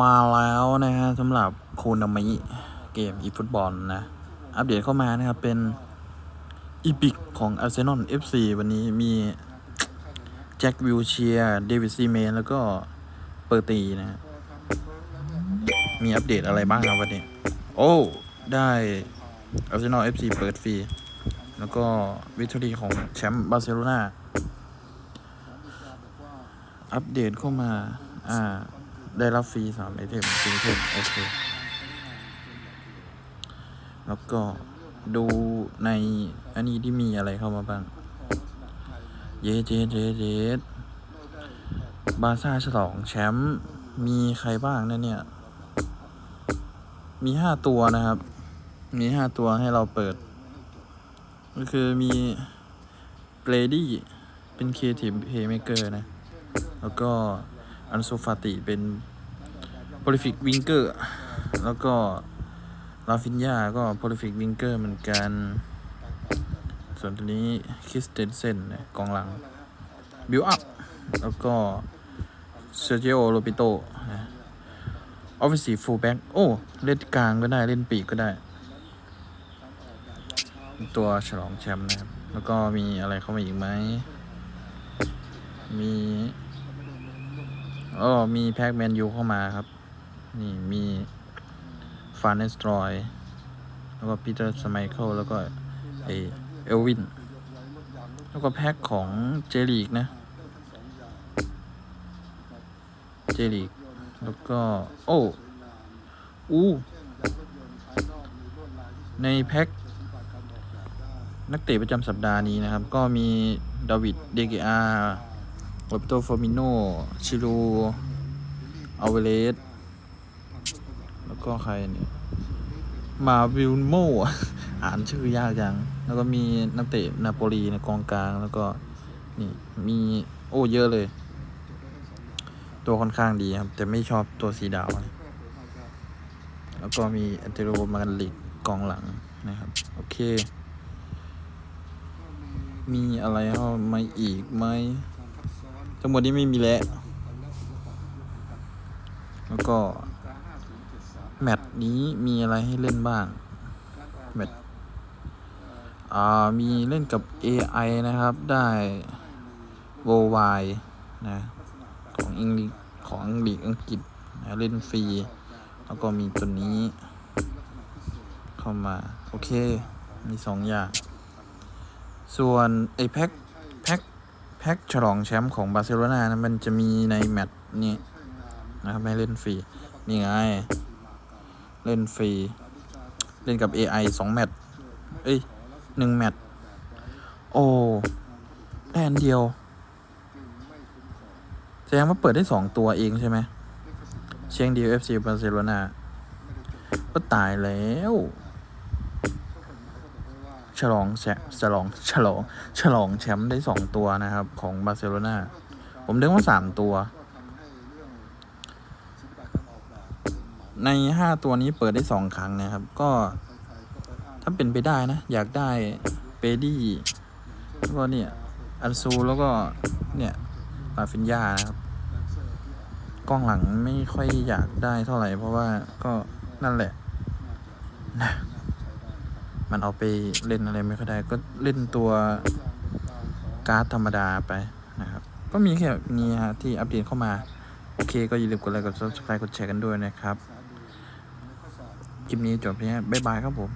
มาแล้วนะฮะสำหรับโคูนามิเกมอีฟุตบอลนะ อัปเดตเข้ามานะครับ เป็นอีพิกของอาร์เซนอล FC วันนี้มี แจ็ควิลเชียร์เดวิดซีเมน แล้วก็เปอร์ตีนะฮะมีอัปเดตอะไรบ้างครับวันนี้ โอ้ ได้อาร์เซนอล FC เปิดฟรี แล้วก็วิทอรีของแชมป์บาร์เซโลนาอัปเดตเข้ามา อ่า ได้รับฟรีสามไอเทมสี่ไอเทมโอเคแล้วก็ดูในอันนี้ที่มีอะไรเข้ามาบ้าง เยเจเจเจบาซ่าฉลองแชมป์มีใครบ้างนะเนี่ย มีห้าตัวนะครับ มีห้าตัวให้เราเปิด ก็คือมีเบรดี้เป็นครีเอทีฟเพย์เมเกอร์นะ แล้วก็อันโซฟาติเป็น โพลิฟิกวิงเกอร์แล้วก็ลาฟินยาก็โพลิฟิกวิงเกอร์เหมือนกัน ส่วนตัวนี้คริสเตนเซนนะกองหลังบิวอัพแล้วก็เซอร์เจโอโรปิโตนะออฟฟิศฟูลแบ็กโอ้ เล่นกลางก็ได้ เล่นปีกก็ได้ ตัวฉลองแชมป์นะครับ แล้วก็มีอะไรเข้ามาอีกไหม มีอ๋อมีแพ็กแมนยูเข้ามาครับ นี่มีฟานเนสตรอย แล้วก็ปีเตอร์สไมเคิลแล้วก็ไอเอลวิน แล้วก็แพ็กของเจลีกนะ เจลีก แล้วก็ โอ้อู้ในแพ็กนักเตะประจำสัปดาห์นี้นะครับ ก็มีดาวิดเดเกอาโรเบโตฟอร์มิโนชิรูอเวเลส ก็ใครเนี่ยมาวิลโมอ่านชื่อยากจัง แล้วก็มีนักเตะนาโปลีในกองกลางแล้วก็นี่มีโอ้เยอะเลย ตัวค่อนข้างดีครับ แต่ไม่ชอบตัวสีดาว แล้วก็มีอันเตโรมากันลิกกองหลังนะครับ โอเค มีอะไรเข้ามาอีกไหมทั้งหมดนี้ไม่มีแล้ว แล้วก็ แมตช์นี้มีอะไรให้เล่นบ้าง แมตช์อ่า มีเล่นกับ AI นะครับ ได้โววายนะ ของอังกฤษของอังกฤษอังกฤษนะเล่นฟรี แล้วก็มีตัวนี้ เข้ามา โอเค มีสองอย่าง ส่วน ไอแพ็คแพ็คแพ็คฉลองแชมป์ของบาร์เซโลนานะมันจะมีในแมตช์นี้นะครับให้เล่นฟรี นี่ไง เล่นฟรี เล่นกับ AI สองแมตช์เอ้ยหนึ่งแมตช์โอ้ได้อันเดียว แสดงว่าเปิดได้สองตัวเองใช่ไหม เชียงดีเอฟซีบาร์เซโลนาก็ตายแล้ว ฉลองแชมป์ฉลองฉลอง ฉลองแชมป์ได้สองตัวนะครับ ของบาร์เซโลนาผมนึกว่าสามตัว ในห้าตัวนี้เปิดได้สองครั้งนะครับ ก็ถ้าเป็นไปได้นะ อยากได้เปดี้แล้วก็เนี่ยอันซูแล้วก็เนี่ยลาฟินยานะครับกล้องหลังไม่ค่อยอยากได้เท่าไหร่ เพราะว่าก็นั่นแหละนะมันเอาไปเล่นอะไรไม่ค่อยได้ก็เล่นตัวการ์ดธรรมดาไปนะครับ ก็มีแค่นี้ฮะที่อัปเดตเข้ามา โอเคก็อย่าลืมกดไลค์กด subscribe กดแชร์กันด้วยนะครับ คลิปนี้จบเพียงนี้บ๊ายบายครับผม